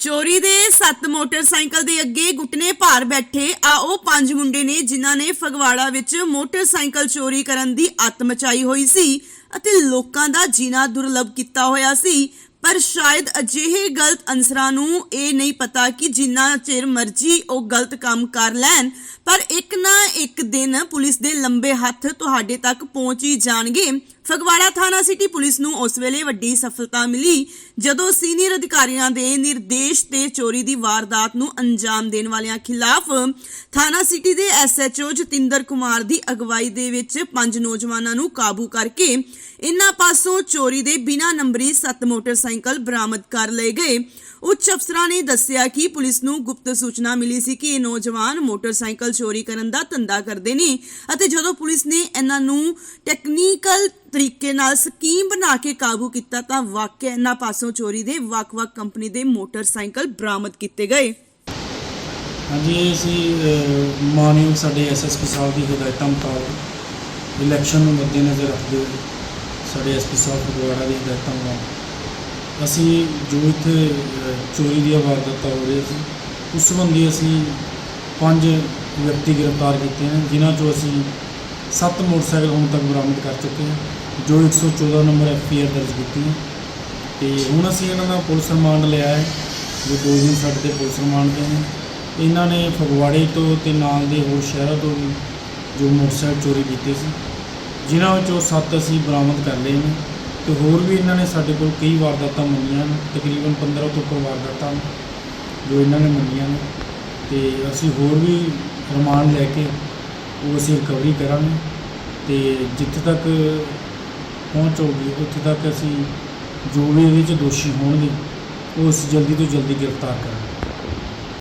ਚੋਰੀ ਦੇ ਸੱਤ ਮੋਟਰਸਾਈਕਲ ਦੇ ਅੱਗੇ ਗੁੱਟਨੇ ਭਾਰ ਬੈਠੇ। ਆ ਉਹ ਪੰਜ ਮੁੰਡੇ ਨੇ ਜਿਨ੍ਹਾਂ ਨੇ ਫਗਵਾੜਾ ਵਿੱਚ ਮੋਟਰਸਾਈਕਲ ਚੋਰੀ ਕਰਨ ਦੀ ਅੱਤ ਮਚਾਈ ਹੋਈ ਸੀ ਅਤੇ ਲੋਕਾਂ ਦਾ ਜੀਣਾ ਦੁਰਲਭ ਕੀਤਾ ਹੋਇਆ ਸੀ। ਪਰ ਸ਼ਾਇਦ ਅਜਿਹੇ ਗਲਤ ਅਨਸਰਾਂ ਨੂੰ ਇਹ ਨਹੀਂ ਪਤਾ ਕਿ ਜਿੰਨਾ ਚਿਰ ਮਰਜ਼ੀ ਉਹ ਗਲਤ ਕੰਮ ਕਰ ਲੈਣ, ਪਰ ਇੱਕ ਨਾ ਇੱਕ ਦਿਨ ਪੁਲਿਸ ਦੇ ਲੰਬੇ ਹੱਥ ਤੁਹਾਡੇ ਤੱਕ ਪਹੁੰਚ ਹੀ ਜਾਣਗੇ। ਫਗਵਾੜਾ ਥਾਣਾ ਸਿਟੀ ਪੁਲਿਸ ਨੂੰ ਉਸ ਵੇਲੇ ਵੱਡੀ ਸਫਲਤਾ ਮਿਲੀ, ਜਦੋਂ ਸੀਨੀਅਰ ਅਧਿਕਾਰੀਆਂ ਦੇ ਨਿਰਦੇਸ਼ ਤੇ ਚੋਰੀ ਦੀ ਵਾਰਦਾਤ ਨੂੰ ਅੰਜਾਮ ਦੇਣ ਵਾਲਿਆਂ ਖਿਲਾਫ ਥਾਣਾ ਸਿਟੀ ਦੇ ਐਸਐਚਓ ਜਤਿੰਦਰ ਕੁਮਾਰ ਦੀ ਅਗਵਾਈ ਦੇ ਵਿੱਚ ਪੰਜ ਨੌਜਵਾਨਾਂ ਨੂੰ ਕਾਬੂ ਕਰਕੇ ਇਨ੍ਹਾਂ ਪਾਸੋਂ ਚੋਰੀ ਦੇ ਬਿਨਾਂ ਨੰਬਰੀ ਸੱਤ ਮੋਟਰਸਾਈਕਲ ਬਰਾਮਦ ਕਰ ਲਏ ਗਏ। ਉੱਚ ਅਫਸਰਾਂ ਨੇ ਦੱਸਿਆ ਕਿ ਪੁਲਿਸ ਨੂੰ ਗੁਪਤ ਸੂਚਨਾ ਮਿਲੀ ਸੀ ਕਿ ਇਹ ਨੌਜਵਾਨ ਮੋਟਰਸਾਈਕਲ ਚੋਰੀ ਕਰਨ ਦਾ ਧੰਦਾ ਕਰਦੇ ਨੇ ਅਤੇ ਜਦੋਂ ਪੁਲਿਸ ਨੇ ਇਹਨਾਂ ਨੂੰ ਟੈਕਨੀਕਲ ਤਰੀਕੇ ਨਾਲ ਸਕੀਮ ਬਣਾ ਕੇ ਕਾਬੂ ਕੀਤਾ ਤਾਂ ਵਾਕਿਆ ਇਹਨਾਂ ਪਾਸੋਂ ਚੋਰੀ ਦੇ ਵੱਖ-ਵੱਖ ਕੰਪਨੀ ਦੇ ਮੋਟਰਸਾਈਕਲ ਬਰਾਮਦ ਕੀਤੇ ਗਏ। ਹਾਂਜੀ, ਅਸੀਂ ਮਾਨਯੋਗ ਸਾਡੇ ਐਸਐਸਪੀ ਸਾਹਿਬ ਦੀ ਹਦਾਇਤਾਂ ਮੁਤਾਬਕ ਇਲੈਕਸ਼ਨ ਨੂੰ ਮੱਦੇਨਜ਼ਰ ਰੱਖਦੇ ਹੋਏ ਸਾਡੇ ਐਸਪੀ ਸਾਹਿਬ ਫਗਵਾੜਾ ਦੀ ਹਦਾਇਤਾਂ ਮੁਤਾਬਕ ਅਸੀਂ ਜੋ ਇੱਥੇ ਚੋਰੀ ਦੀਆਂ ਵਾਰਦਾਤਾਂ ਹੋ ਰਹੀਆਂ ਸੀ, ਉਸ ਸੰਬੰਧੀ ਅਸੀਂ ਪੰਜ ਵਿਅਕਤੀ ਗ੍ਰਿਫਤਾਰ ਕੀਤੇ ਹਨ ਜਿਨ੍ਹਾਂ ਚੋਂ ਅਸੀਂ ਸੱਤ ਮੋਟਰਸਾਈਕਲ ਹੁਣ ਤੱਕ ਬਰਾਮਦ ਕਰ ਚੁੱਕੇ ਹਾਂ, ਜੋ 114 ਨੰਬਰ ਐਫਆਈਆਰ ਦਰਜ ਕੀਤੀ ਹੈ। ਤੇ ਹੁਣ ਅਸੀਂ ਇਹਨਾਂ ਦਾ ਪੁਲਿਸ ਰਿਮਾਂਡ ਲਿਆ ਹੈ, ਜੋ ਦੋ ਦਿਨ ਸਾਡੇ ਤੇ ਪੁਲਿਸ ਰਿਮਾਂਡ ਤੇ ਨੇ। ਇਹਨਾਂ ਨੇ ਫਗਵਾੜੇ ਤੋਂ ਤੇ ਨਾਲ ਦੇ ਹੋਰ ਸ਼ਹਿਰਾਂ ਤੋਂ ਵੀ ਜੋ ਮੋਟਰਸਾਈਕਲ ਚੋਰੀ ਕੀਤੇ ਸੀ, ਜਿਨ੍ਹਾਂ ਵਿੱਚੋਂ ਸੱਤ ਅਸੀਂ ਬਰਾਮਦ ਕਰ ਲਏ ਨੇ। ਤੇ ਹੋਰ ਵੀ ਇਹਨਾਂ ਨੇ ਸਾਡੇ ਕੋਲ ਕਈ ਵਾਰਦਾਤਾਂ ਮੰਨੀਆਂ ਨੇ, ਤਕਰੀਬਨ 15 ਤੋਂ ਉੱਪਰ ਵਾਰਦਾਤਾਂ ਜੋ ਇਹਨਾਂ ਨੇ ਮੰਨੀਆਂ ਨੇ। ਤੇ ਅਸੀਂ ਹੋਰ ਵੀ ਰਿਮਾਂਡ ਲੈ ਕੇ ਉਹ ਅਸੀਂ ਰਿਕਵਰੀ ਕਰਾਂਗੇ। ਤੇ ਜਿੱਥੇ ਤੱਕ ਪਹੁੰਚ ਹੋਊਗੀ, ਉੱਥੇ ਤੱਕ ਅਸੀਂ ਜੋ ਵੀ ਇਹਦੇ 'ਚ ਦੋਸ਼ੀ ਹੋਣਗੇ, ਉਹ ਅਸੀਂ ਜਲਦੀ ਤੋਂ ਜਲਦੀ ਗ੍ਰਿਫਤਾਰ ਕਰਾਂਗੇ।